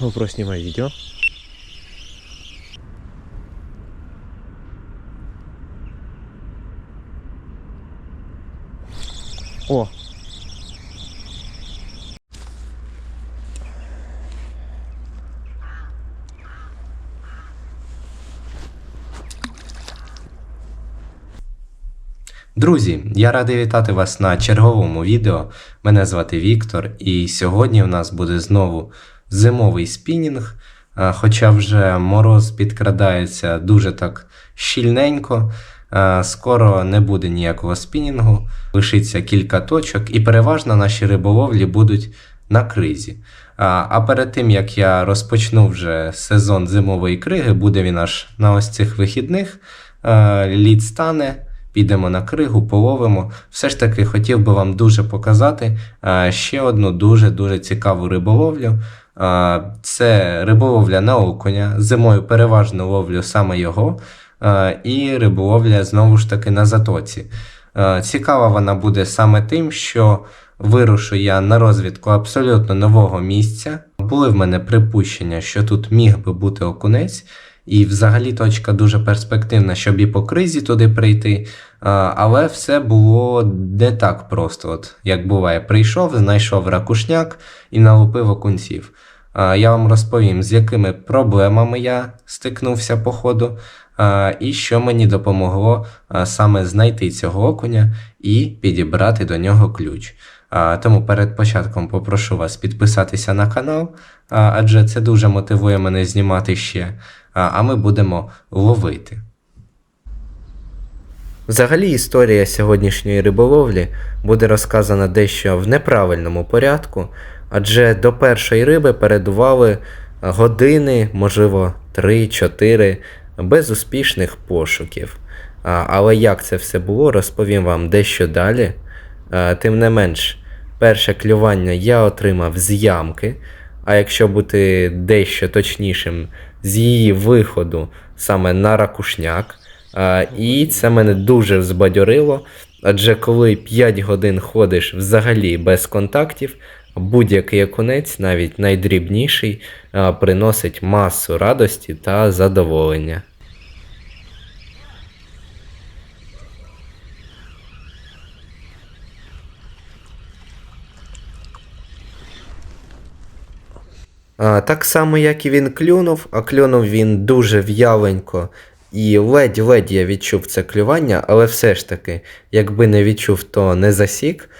GoPro снимай видео. О! Друзі, я радий вітати вас на черговому відео. Мене звати Віктор, і сьогодні в нас буде знову зимовий спінінг. Хоча вже мороз підкрадається дуже так щільненько, скоро не буде ніякого спінінгу, лишиться кілька точок, і переважно наші риболовлі будуть на кризі. А, а перед тим як я розпочну вже сезон зимової криги, буде він аж на ось цих вихідних. Лід стане. Підемо на кригу, половимо. Все ж таки хотів би вам дуже показати ще одну дуже-дуже цікаву риболовлю. Це риболовля на окуня. Зимою переважно ловлю саме його. І риболовля знову ж таки на затоці. Цікава вона буде саме тим, що вирушу я на розвідку абсолютно нового місця. Були в мене припущення, що тут міг би бути окунець. І взагалі точка дуже перспективна, щоб і по кризі туди прийти. Але все було не так просто. От, як буває, прийшов, знайшов ракушняк і налупив окунців. Я вам розповім, з якими проблемами я стикнувся по ходу, і що мені допомогло саме знайти цього окуня і підібрати до нього ключ. Тому перед початком попрошу вас підписатися на канал, адже це дуже мотивує мене знімати ще. А ми будемо ловити. Взагалі історія сьогоднішньої риболовлі буде розказана дещо в неправильному порядку, адже до першої риби передували години, можливо, 3-4 безуспішних пошуків. Але як це все було, розповім вам дещо далі. Тим не менш, перше клювання я отримав з ямки, а якщо бути дещо точнішим, з її виходу саме на ракушняк. І це мене дуже взбадьорило, адже коли 5 годин ходиш взагалі без контактів, будь-який окунець, навіть найдрібніший, приносить масу радості та задоволення. Так само, як і він клюнув, а клюнув він дуже в'яленько. І ледь-ледь я відчув це клювання, але все ж таки, якби не відчув, то не засік.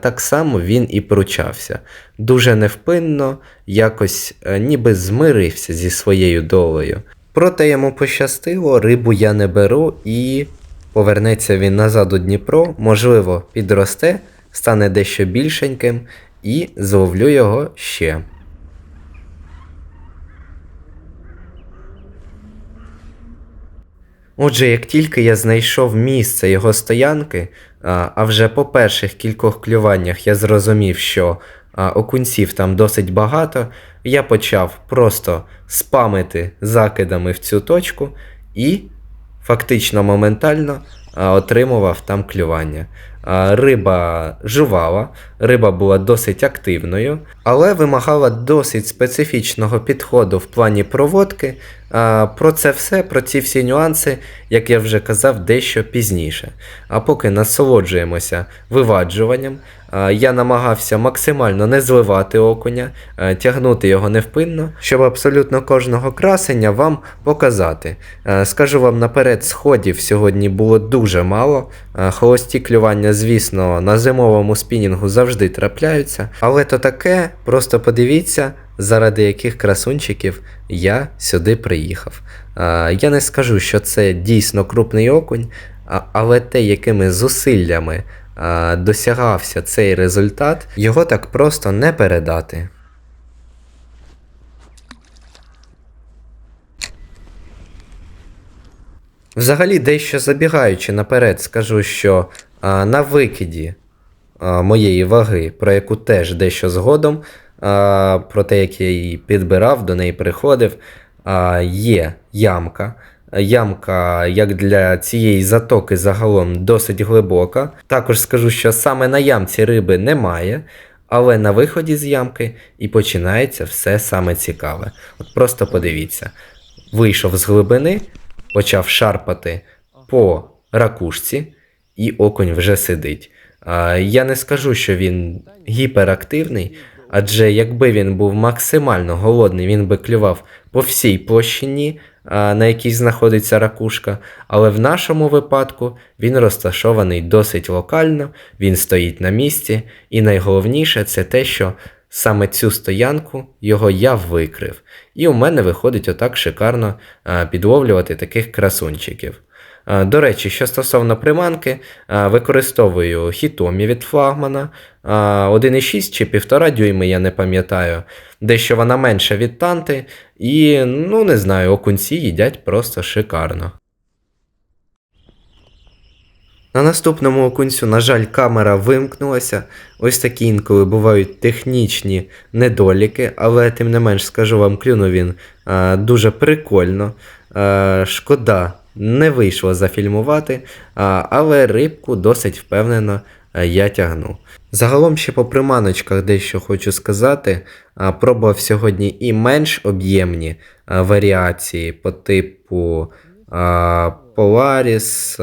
Так само він і пручався. Дуже невпинно, якось е, ніби змирився зі своєю долею. Проте йому пощастило, рибу я не беру і повернеться він назад у Дніпро, можливо, підросте, стане дещо більшеньким і зловлю його ще. Отже, як тільки я знайшов місце його стоянки, а вже по перших кількох клюваннях я зрозумів, що окунців там досить багато, я почав просто спамити закидами в цю точку і фактично моментально отримував там клювання. Риба жувала, риба була досить активною, але вимагала досить специфічного підходу в плані проводки. Про це все, про ці всі нюанси, як я вже казав, дещо пізніше. А поки насолоджуємося виваджуванням, я намагався максимально не зливати окуня, тягнути його невпинно, щоб абсолютно кожного красення вам показати. Скажу вам наперед, сходів сьогодні було дуже мало. Холості клювання, звісно, на зимовому спінінгу завжди трапляються, але то таке, просто подивіться, заради яких красунчиків я сюди приїхав. Я не скажу, що це дійсно крупний окунь, але те, якими зусиллями досягався цей результат, його так просто не передати. Взагалі, дещо забігаючи наперед, скажу, що а, на викиді а, моєї ваги, про яку теж дещо згодом, а, про те, як я її підбирав, до неї приходив, а, є ямка. Ямка, як для цієї затоки загалом, досить глибока. Також скажу, що саме на ямці риби немає, Але на виході з ямки і починається все саме цікаве. От просто подивіться. Вийшов з глибини, почав шарпати по ракушці, і окунь вже сидить. Я не скажу, що він гіперактивний, адже якби він був максимально голодний, він би клював по всій площині, на якій знаходиться ракушка. Але в нашому випадку він розташований досить локально, він стоїть на місці, і найголовніше це те, що саме цю стоянку його я викрив. І у мене виходить отак шикарно підловлювати таких красунчиків. А, До речі, що стосовно приманки, використовую хітомі від флагмана 1,6 чи 1,5 дюйми, я не пам'ятаю. Дещо вона менша від танти, і, ну не знаю, окунці їдять просто шикарно. На наступному окунцю, на жаль, камера вимкнулася. Ось такі інколи бувають технічні недоліки, але тим не менш скажу вам, клюнув він дуже прикольно. Шкода, не вийшло зафільмувати, але рибку досить впевнено я тягну. Загалом ще по приманочках дещо хочу сказати. Пробував сьогодні і менш об'ємні варіації по типу. Polaris,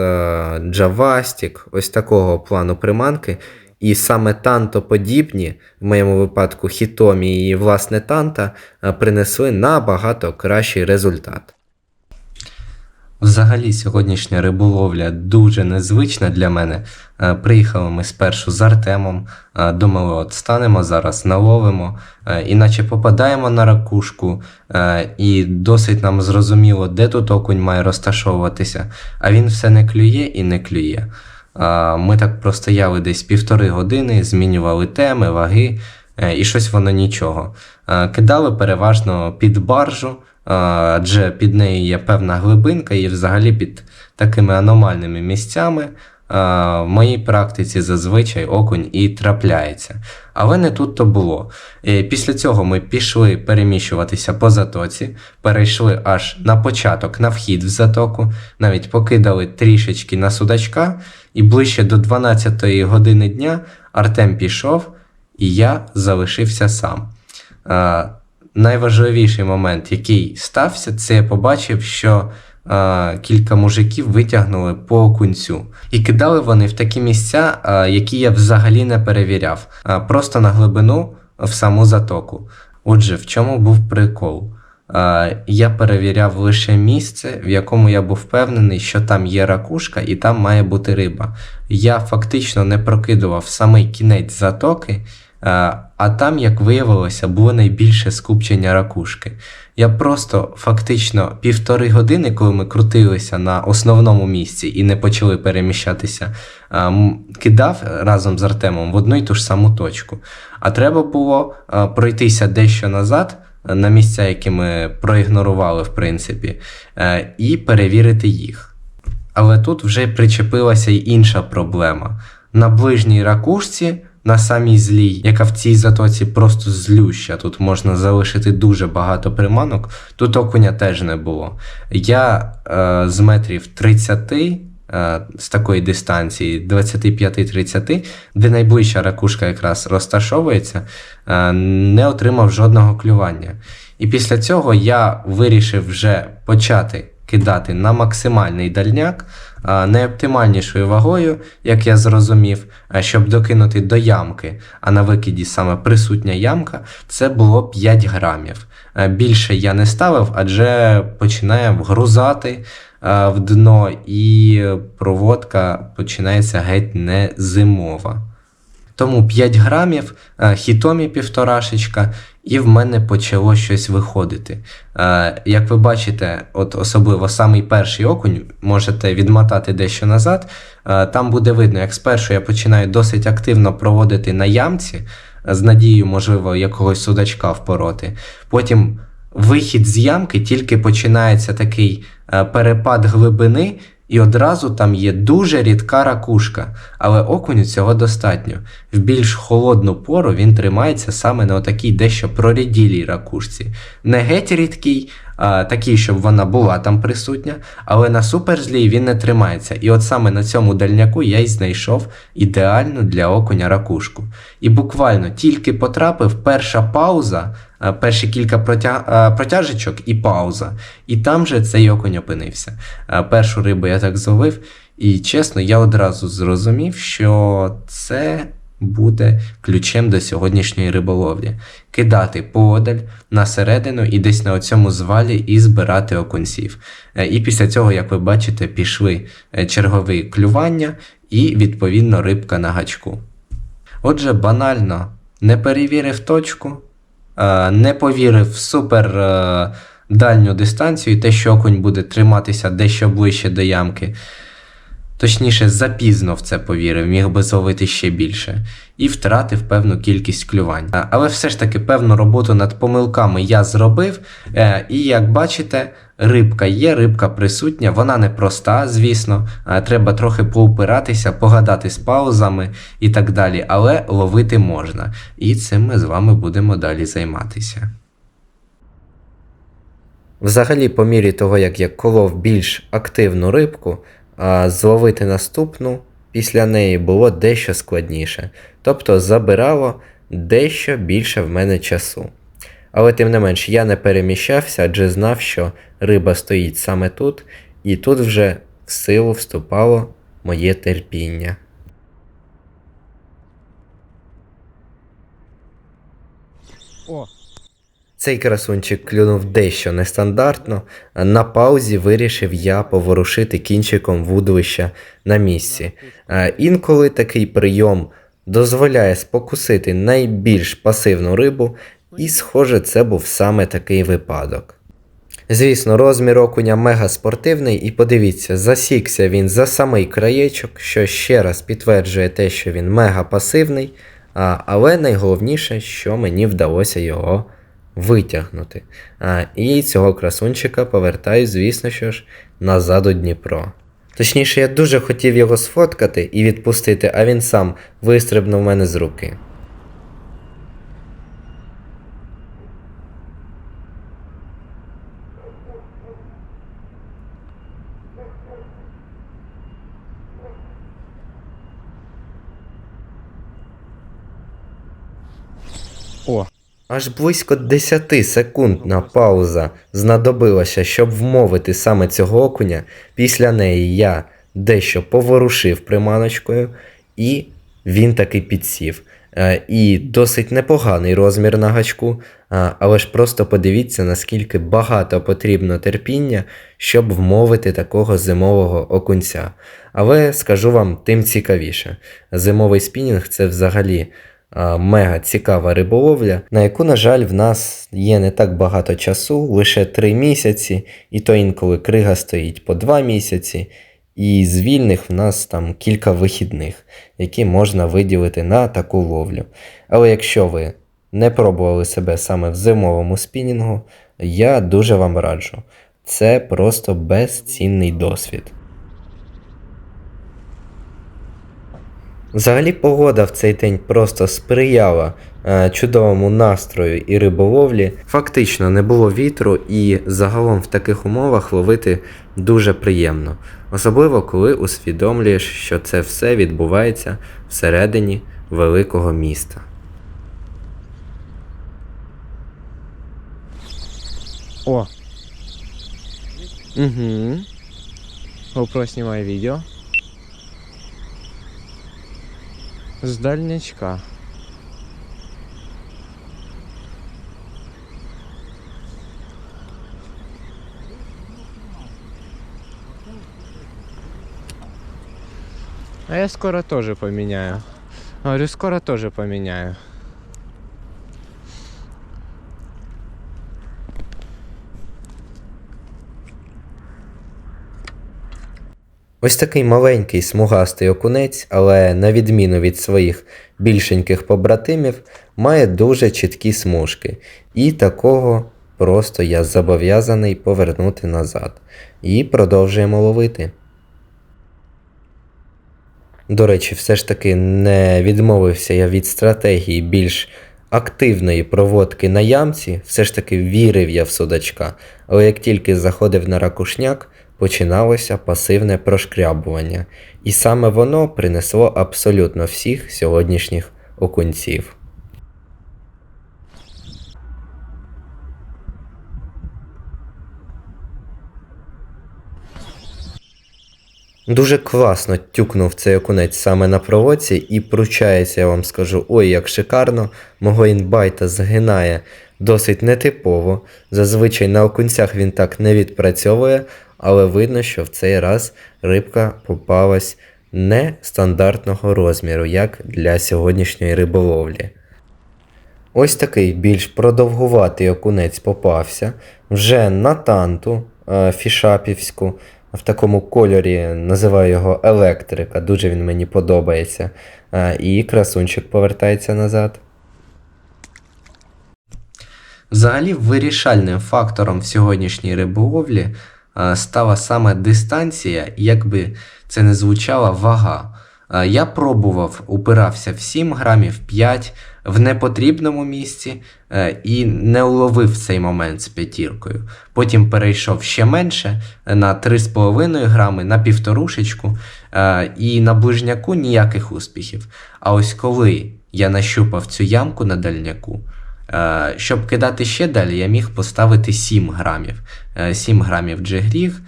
Javastic, ось такого плану приманки. І саме тантоподібні, в моєму випадку Хітомі і власне танта, принесли набагато кращий результат. Взагалі, сьогоднішня риболовля дуже незвична для мене. Е, Приїхали ми спершу з Артемом, е, думали, от станемо зараз, наловимо, е, іначе попадаємо на ракушку, і досить нам зрозуміло, де тут окунь має розташовуватися, а він все не клює і не клює. Ми так простояли десь півтори години, змінювали теми, ваги, і щось воно нічого. Кидали переважно під баржу, адже під нею є певна глибинка, і взагалі під такими аномальними місцями. В моїй практиці зазвичай окунь і трапляється. Але не тут то було. Після цього ми пішли переміщуватися по затоці, перейшли аж на початок, на вхід в затоку, навіть покидали трішечки на судачка, і ближче до 12 години дня Артем пішов, і я залишився сам. А, найважливіший момент, який стався, це я побачив, що е, кілька мужиків витягнули по окунцю. І кидали вони в такі місця, е, які я взагалі не перевіряв, а просто на глибину в саму затоку. Отже, в чому був прикол? Е, я перевіряв лише місце, в якому я був впевнений, що там є ракушка і там має бути риба. Я фактично не прокидував самий кінець затоки. Е, А там, як виявилося, було найбільше скупчення ракушки. Я просто фактично півтори години, коли ми крутилися на основному місці і не почали переміщатися, е, кидав разом з Артемом в одну й ту ж саму точку. А треба було е, пройтися дещо назад на місця, які ми проігнорували, в принципі, і перевірити їх. Але тут вже причепилася й інша проблема. На ближній ракушці, на самій злій, яка в цій затоці просто злюща, тут можна залишити дуже багато приманок, тут окуня теж не було. Я е, з метрів 30 е, з такої дистанції, 25-30, де найближча ракушка якраз розташовується, е, не отримав жодного клювання. І після цього я вирішив вже почати кидати на максимальний дальняк, найоптимальнішою вагою, як я зрозумів, щоб докинути до ямки, а на викиді саме присутня ямка, це було 5 грамів. Е, Більше я не ставив, адже починає вгрузати е, в дно, і проводка починається геть не зимова. Тому 5 грамів, е, хітомі півторашечка, і в мене почало щось виходити. Е, Як ви бачите, от особливо самий перший окунь, можете відмотати дещо назад. е, Там буде видно, як спершу я починаю досить активно проводити на ямці, з надією, можливо, якогось судачка впороти. Потім вихід з ямки тільки починається такий перепад глибини, І одразу там є дуже рідка ракушка, але окуню цього достатньо. В більш холодну пору він тримається саме на отакій дещо проріділій ракушці. Не геть рідкий, а такий, щоб вона була там присутня, але на суперзлій він не тримається. І от саме на цьому дальняку я й знайшов ідеальну для окуня ракушку. І буквально тільки потрапив перша пауза, перші кілька протя... протяжечок і пауза. І там же цей окунь опинився. Першу рибу я так зловив, і чесно, я одразу зрозумів, що це буде ключем до сьогоднішньої риболовлі. Кидати подаль на середину і десь на оцьому звалі і збирати окунців. Е, І після цього, як ви бачите, пішли е, чергові клювання і відповідно рибка на гачку. Отже, банально не перевірив точку, е, не повірив в супер е, дальню дистанцію і те, що окунь буде триматися дещо ближче до ямки. Точніше, запізно в це повірив, міг би зловити ще більше, і втратив певну кількість клювань. Але все ж таки певну роботу над помилками я зробив, е, і як бачите, рибка є, рибка присутня, вона не проста, звісно. Треба трохи поупиратися, погадати з паузами і так далі, але ловити можна. І цим ми з вами будемо далі займатися. Взагалі, по мірі того, як я колов більш активну рибку, а зловити наступну після неї було дещо складніше. Тобто забирало дещо більше в мене часу. Але тим не менш, я не переміщався, адже знав, що риба стоїть саме тут, і тут вже в силу вступало моє терпіння. Цей красунчик клюнув дещо нестандартно. На паузі вирішив я поворушити кінчиком вудлища на місці. Е, Інколи такий прийом дозволяє спокусити найбільш пасивну рибу, і, схоже, це був саме такий випадок. Звісно, розмір окуня мега спортивний, і подивіться, засікся він за самий краєчок, що ще раз підтверджує те, що він мега пасивний, але найголовніше, що мені вдалося його витягнути. А, і цього красунчика повертаю, звісно що ж, назад у Дніпро. Точніше, я дуже хотів його сфоткати і відпустити, а він сам вистрибнув мене з руки. о, Аж близько 10 секундна пауза знадобилася, щоб вмовити саме цього окуня. Після неї я дещо поворушив приманочкою, і він таки підсів. Е, І досить непоганий розмір на гачку, але ж просто подивіться, наскільки багато потрібно терпіння, щоб вмовити такого зимового окунця. Але скажу вам, тим цікавіше. Зимовий спінінг це взагалі мега цікава риболовля, на яку, на жаль, в нас є не так багато часу, лише 3 місяці, і то інколи крига стоїть по 2 місяці, і з вільних в нас там кілька вихідних, які можна виділити на таку ловлю. Але якщо ви не пробували себе саме в зимовому спінінгу, я дуже вам раджу. Це просто безцінний досвід. Взагалі погода в цей день просто сприяла е, чудовому настрою і риболовлі. Фактично не було вітру, і загалом в таких умовах ловити дуже приємно. Особливо коли усвідомлюєш, що це все відбувається всередині великого міста. о. Угу. GoPro снимай видео. С дальнячка. А я скоро тоже поменяю. Говорю, скоро тоже поменяю. Ось такий маленький смугастий окунець, але на відміну від своїх більшеньких побратимів, має дуже чіткі смужки, і такого просто я зобов'язаний повернути назад. І продовжуємо ловити. До речі, все ж таки не відмовився я від стратегії більш активної проводки на ямці, все ж таки вірив я в судачка, але як тільки заходив на ракушняк, починалося пасивне прошкрябування, і саме воно принесло абсолютно всіх сьогоднішніх окунців. Дуже класно тюкнув цей окунець саме на проводці і пручається, я вам скажу, ой, як шикарно. Мого інбайта згинає досить нетипово. Зазвичай на окунцях він так не відпрацьовує, але видно, що в цей раз рибка попалась не стандартного розміру, як для сьогоднішньої риболовлі. Ось такий більш продовгуватий окунець попався. Вже на танту е, фішапівську, в такому кольорі називаю його електрика, дуже він мені подобається. Е, і красунчик повертається назад. Взагалі, вирішальним фактором в сьогоднішній риболовлі стала саме дистанція, як би це не звучала вага. Е, Я пробував, упирався в 7 грамів 5 в непотрібному місці е, і не уловив цей момент з п'ятіркою. Потім перейшов ще менше е, на 3,5 грами, на півторушечку, е, і на ближняку ніяких успіхів. А ось коли я нащупав цю ямку на дальняку, Е, Щоб кидати ще далі, я міг поставити 7 грамів. Е, 7 грамів джигріг,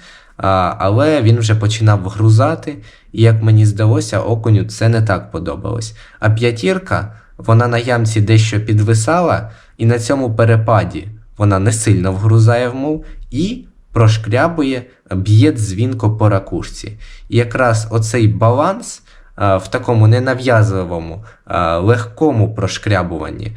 але він вже починав вгрузати, і як мені здалося, окуню це не так подобалось. А п'ятірка, вона на ямці дещо підвисала, і на цьому перепаді вона не сильно вгрузає в мул і прошкрябує, б'є дзвінко по ракушці. І якраз оцей баланс в такому ненав'язливому, легкому прошкрябуванні.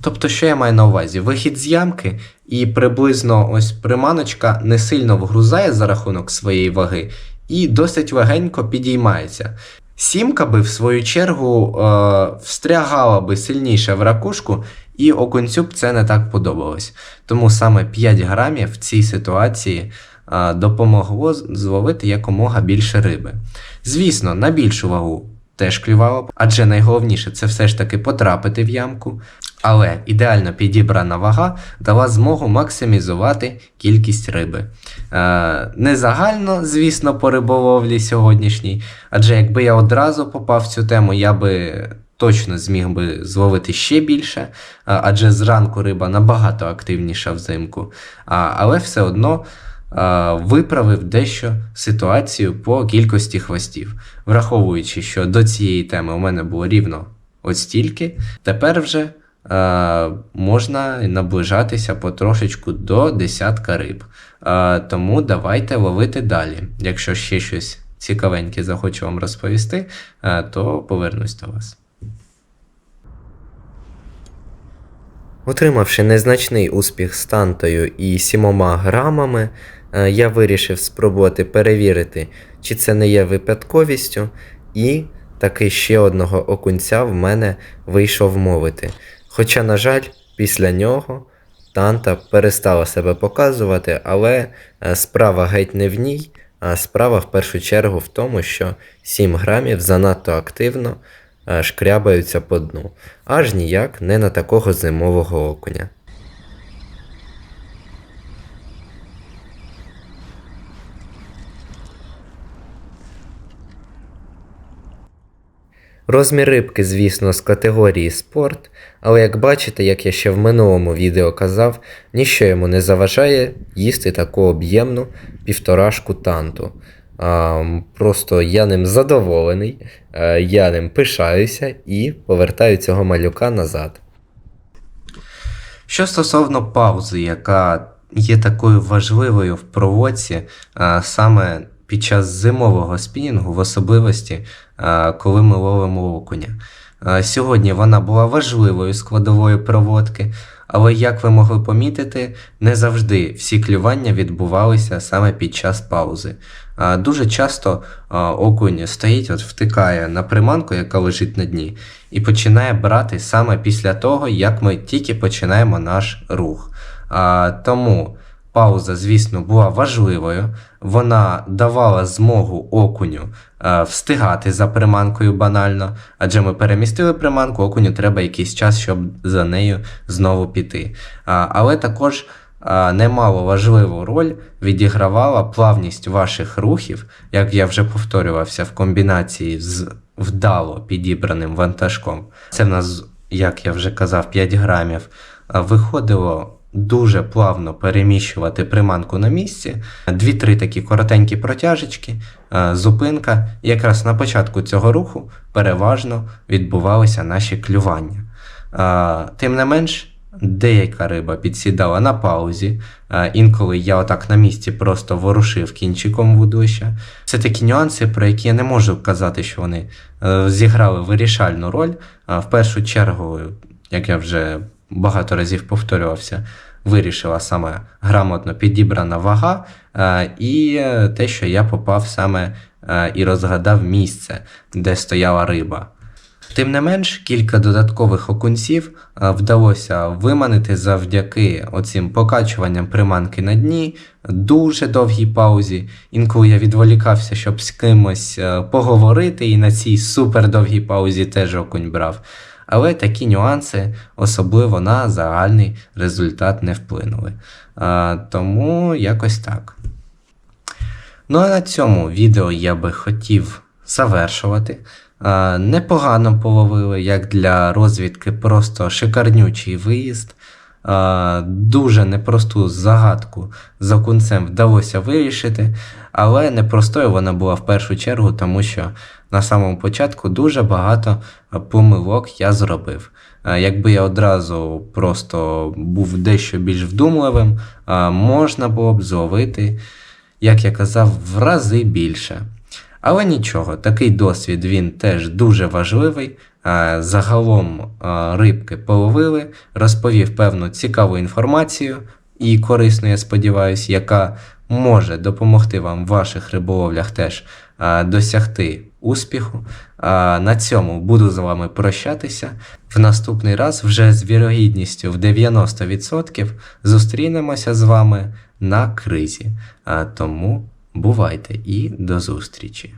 Тобто, що я маю на увазі? Вихід з ямки і приблизно ось приманочка не сильно вгрузає за рахунок своєї ваги і досить легенько підіймається. Сімка би, в свою чергу, е, встрягала би сильніше в ракушку, і окунцю б це не так подобалось. Тому саме 5 грамів в цій ситуації е, допомогло зловити якомога більше риби. Звісно, на більшу вагу теж клювало адже найголовніше це все ж таки потрапити в ямку. Але ідеально підібрана вага дала змогу максимізувати кількість риби. Е, не загально, звісно, по риболовлі сьогоднішній, адже якби я одразу попав в цю тему, я би точно зміг би зловити ще більше, е, адже зранку риба набагато активніша взимку. Але все одно е, виправив дещо ситуацію по кількості хвостів, враховуючи, що до цієї теми у мене було рівно ось стільки, тепер вже можна наближатися потрошечку до десятка риб. Е, тому давайте ловити далі. Якщо ще щось цікавеньке захочу вам розповісти, е, то повернусь до вас. Отримавши незначний успіх з тантою і сімома грамами, е, я вирішив спробувати перевірити, чи це не є випадковістю, і таки ще одного окунця в мене вийшов мовити. Хоча, на жаль, після нього танта перестала себе показувати, але е, справа геть не в ній, а справа в першу чергу в тому, що 7 грамів занадто активно е, шкрябаються по дну, аж ніяк не на такого зимового окуня. Розмір рибки, звісно, з категорії спорт, але як бачите, як я ще в минулому відео казав, ніщо йому не заважає їсти таку об'ємну півторашку танту. А, просто я ним задоволений, е, я ним пишаюся і повертаю цього малюка назад. Що стосовно паузи, яка є такою важливою в проводці саме під час зимового спінінгу, в особливості, коли ми ловимо окуня. Сьогодні вона була важливою складовою проводки, але як ви могли помітити, не завжди всі клювання відбувалися саме під час паузи. Дуже часто окунь стоїть, от втикає на приманку, яка лежить на дні, і починає брати саме після того, як ми тільки починаємо наш рух. Тому пауза, звісно, була важливою, вона давала змогу окуню е, встигати за приманкою банально, адже ми перемістили приманку, окуню треба якийсь час, щоб за нею знову піти. Але також а, немало важливу роль відігравала плавність ваших рухів, як я вже повторювався, в комбінації з вдало підібраним вантажком. Це в нас, як я вже казав, 5 грамів. Виходило дуже плавно переміщувати приманку на місці. Дві-три такі коротенькі протяжечки, зупинка. І якраз на початку цього руху переважно відбувалися наші клювання. Тим не менш, деяка риба підсідала на паузі. Інколи я отак на місці просто ворушив кінчиком вудлища. Це такі нюанси, про які я не можу казати, що вони е, зіграли вирішальну роль. В першу чергу, як я вже багато разів повторювався, вирішила саме грамотно підібрана вага е, і е, те, що я попав саме е, і розгадав місце, де стояла риба. Тим не менш, кілька додаткових окунців вдалося виманити завдяки оцим покачуванням приманки на дні, дуже довгій паузі. Інколи я відволікався, щоб з кимось поговорити, і на цій супердовгій паузі теж окунь брав. Але такі нюанси особливо на загальний результат не вплинули. Тому якось так. Ну а на цьому відео я би хотів завершувати. Непогано половили, як для розвідки, просто шикарнючий виїзд. Дуже непросту загадку з окунцем вдалося вирішити, але непростою вона була в першу чергу, тому що на самому початку дуже багато помилок я зробив. Якби я одразу просто був дещо більш вдумливим, можна було б зловити, як я казав, в рази більше. Але нічого, такий досвід він теж дуже важливий. Загалом рибки половили, розповів певну цікаву інформацію і корисну, я сподіваюся, яка може допомогти вам в ваших риболовлях теж досягти успіху. А, На цьому буду з вами прощатися. В наступний раз вже з вірогідністю в 90% зустрінемося з вами на кризі. А, Тому бувайте і до зустрічі!